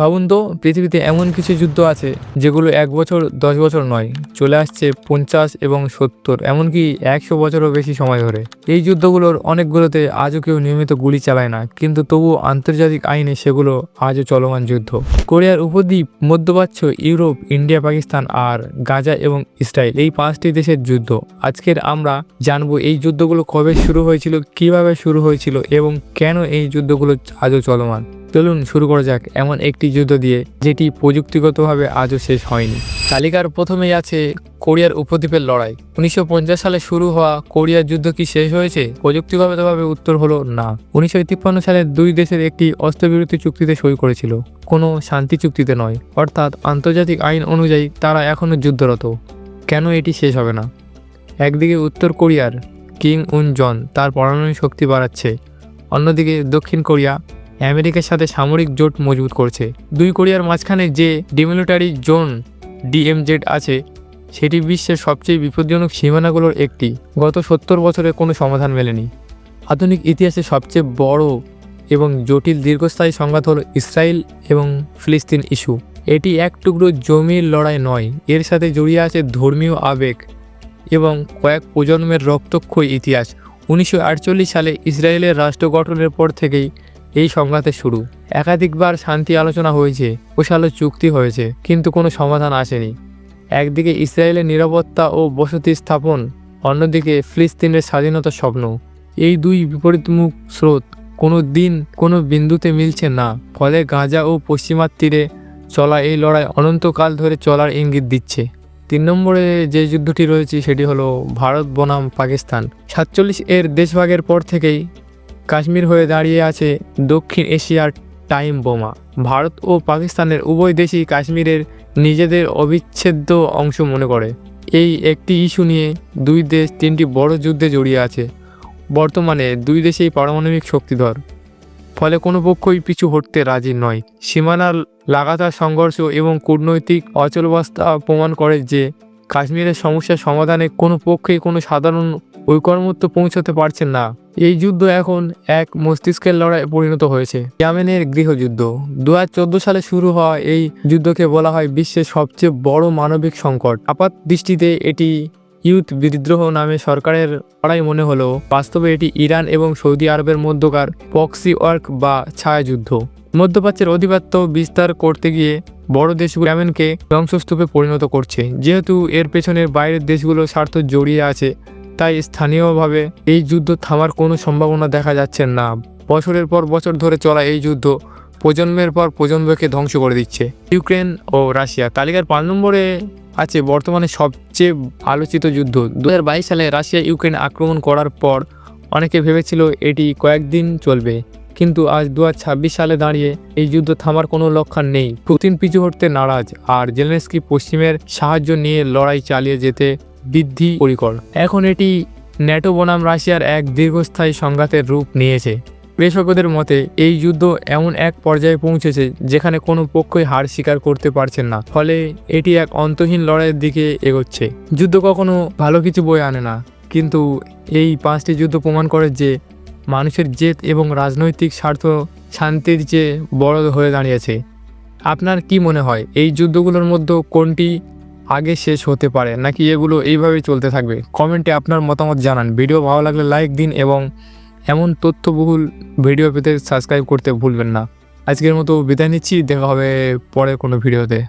ভাবুন তো, পৃথিবীতে এমন কিছু যুদ্ধ আছে যেগুলো এক বছর, দশ বছর নয়, চলে আসছে পঞ্চাশ এবং সত্তর, এমনকি একশো বছরও বেশি সময় ধরে। এই যুদ্ধগুলোর অনেকগুলোতে আজও কেউ নিয়মিত গুলি চালায় না, কিন্তু তবুও আন্তর্জাতিক আইনে সেগুলো আজও চলমান যুদ্ধ। কোরিয়ার উপদ্বীপ, মধ্যপ্রাচ্য, ইউরোপ, ইন্ডিয়া, পাকিস্তান আর গাজা এবং ইসরায়েল, এই পাঁচটি দেশের যুদ্ধ। আজকের আমরা জানব এই যুদ্ধগুলো কবে শুরু হয়েছিল, কীভাবে শুরু হয়েছিল এবং কেন এই যুদ্ধগুলো আজও চলমান। চলুন শুরু করা যাক এমন একটি যুদ্ধ দিয়ে, যেটি প্রযুক্তিগতভাবে আজও শেষ হয়নি। তালিকার প্রথমেই আছে কোরিয়ার উপদ্বীপের লড়াই। উনিশশো পঞ্চাশ সালে শুরু হওয়া কোরিয়ার যুদ্ধ কি শেষ হয়েছে? প্রযুক্তিগতভাবে উত্তর হলো না। উনিশশো সালে দুই দেশের একটি অস্ত্রবিরতি চুক্তিতে সই করেছিল। কোনো শান্তি চুক্তিতে নয়। অর্থাৎ আন্তর্জাতিক আইন অনুযায়ী তারা এখনও যুদ্ধরত। কেন এটি শেষ হবে না? একদিকে উত্তর কোরিয়ার কিং উন জন তার পারমাণবিক শক্তি বাড়াচ্ছে। অন্যদিকে দক্ষিণ কোরিয়া আমেরিকার সাথে সামরিক জোট মজবুত করছে। দুই কোরিয়ার মাঝখানে যে ডিমিলিটারি জোন ডিএমজেড আছে, সেটি বিশ্বের সবচেয়ে বিপজ্জনক সীমানাগুলোর একটি। গত সত্তর বছরে কোনো সমাধান মেলেনি। আধুনিক ইতিহাসে সবচেয়ে বড় এবং জটিল দীর্ঘস্থায়ী সংঘাত হল ইসরায়েল এবং ফিলিস্তিন ইস্যু। এটি এক টুকরো জমির লড়াই নয়, এর সাথে জড়িয়ে আছে ধর্মীয় আবেগ এবং কয়েক প্রজন্মের রক্তক্ষয়ী ইতিহাস। উনিশশো আটচল্লিশ সালে ইসরায়েলের রাষ্ট্র গঠনের পর থেকেই এই সংঘাতের শুরু। একাধিকবার শান্তি আলোচনা হয়েছে ওশালো চুক্তি হয়েছে, কিন্তু কোনো সমাধান আসেনি। একদিকে ইসরায়েলের নিরাপত্তা ও বসতি স্থাপন, অন্যদিকে ফিলিস্তিনের স্বাধীনতার স্বপ্ন। এই দুই বিপরীতমুখ স্রোত কোনো দিন কোনো বিন্দুতে মিলছে না, ফলে গাঁজা ও পশ্চিমার তীরে চলা এই লড়াই অনন্তকাল ধরে চলার ইঙ্গিত দিচ্ছে। তিন নম্বরে যে যুদ্ধটি রয়েছে সেটি হলো ভারত বনাম পাকিস্তান। সাতচল্লিশ এর দেশভাগের পর থেকেই কাশ্মীর হয়ে দাঁড়িয়ে আছে দক্ষিণ এশিয়ার টাইম বোমা। ভারত ও পাকিস্তানের উভয় দেশই কাশ্মীরের নিজেদের অবিচ্ছেদ্য অংশ মনে করে। এই একটি ইস্যু নিয়ে দুই দেশ তিনটি বড় যুদ্ধে জড়িয়ে আছে। বর্তমানে দুই দেশেই পারমাণবিক শক্তিধর। ফলে কোনো পক্ষই পিছু হটতে রাজি নয়। সীমানার লাগাতার সংঘর্ষ এবং কূটনৈতিক অচলবস্থা প্রমাণ করে যে কাশ্মীরের সমস্যার সমাধানে কোনো পক্ষেই কোনো সাধারণ ঐকমত্য পৌঁছতে পারছেন না। এই যুদ্ধ এখন এক মস্তিষ্কের লড়াই পরিণত হয়েছে। ইয়ামেনের গৃহযুদ্ধ। দু হাজার চোদ্দ সালে শুরু হওয়া এই যুদ্ধকে বলা হয় বিশ্বের সবচেয়ে বড় মানবিক সংকট। আপাত দৃষ্টিতে এটি ইউথ বিদ্রোহ নামে সরকারের লড়াই মনে হলো। বাস্তবে এটি ইরান এবং সৌদি আরবের মধ্যকার পক্সি ওয়ার্ক বা ছায়াযুদ্ধ। মধ্যপ্রাচ্যের অধিপত্য বিস্তার করতে গিয়ে বড় দেশগুলো ইয়ামেনকে ধ্বংসস্তূপে পরিণত করছে। যেহেতু এর পেছনের বাইরের দেশগুলোর স্বার্থ জড়িয়ে আছে তাই স্থানীয়ভাবে এই যুদ্ধ থামার কোনো সম্ভাবনা দেখা যাচ্ছে না। বছরের পর বছর ধরে চলা এই যুদ্ধ প্রজন্মের পর প্রজন্মকে ধ্বংস করে দিচ্ছে। ইউক্রেন ও রাশিয়া তালিকার পাঁচ নম্বরে আছে বর্তমানে সবচেয়ে আলোচিত যুদ্ধ। দুহাজার বাইশ সালে রাশিয়া ইউক্রেন আক্রমণ করার পর অনেকে ভেবেছিল এটি কয়েকদিন চলবে। কিন্তু আজ দু হাজার ছাব্বিশ সালে দাঁড়িয়ে এই যুদ্ধ থামার কোনো লক্ষণ নেই। পুতিন পিছু হটতে নারাজ, আর জেলেনস্কি পশ্চিমের সাহায্য নিয়ে লড়াই চালিয়ে যেতে বৃদ্ধি পরিকর। এখন এটি ন্যাটো বনাম রাশিয়ার এক দীর্ঘস্থায়ী সংঘাতের রূপ নিয়েছে। বিশেষজ্ঞদের মতে, এই যুদ্ধ এমন এক পর্যায়ে পৌঁছেছে যেখানে কোনো পক্ষই হার স্বীকার করতে পারছেন না, ফলে এটি এক অন্তহীন লড়াইয়ের দিকে এগোচ্ছে। যুদ্ধ কখনো ভালো কিছু বয়ে আনে না, কিন্তু এই পাঁচটি যুদ্ধ প্রমাণ করে যে মানুষের জেদ এবং রাজনৈতিক স্বার্থ শান্তির চেয়ে বড় হয়ে দাঁড়িয়েছে। আপনার কি মনে হয়, এই যুদ্ধগুলোর মধ্যে কোনটি আগে শেষ হতে পারে। নাকি এগুলো এইভাবে চলতে থাকবে? কমেন্টে আপনার মতামত জানান। ভিডিও ভালো লাগলে লাইক দিন এবং এমন তথ্যবহুল ভিডিও পেতে সাবস্ক্রাইব করতে ভুলবেন না। আজকের মতো বিদায় নিচ্ছি। দেখা হবে পরে কোনো ভিডিওতে।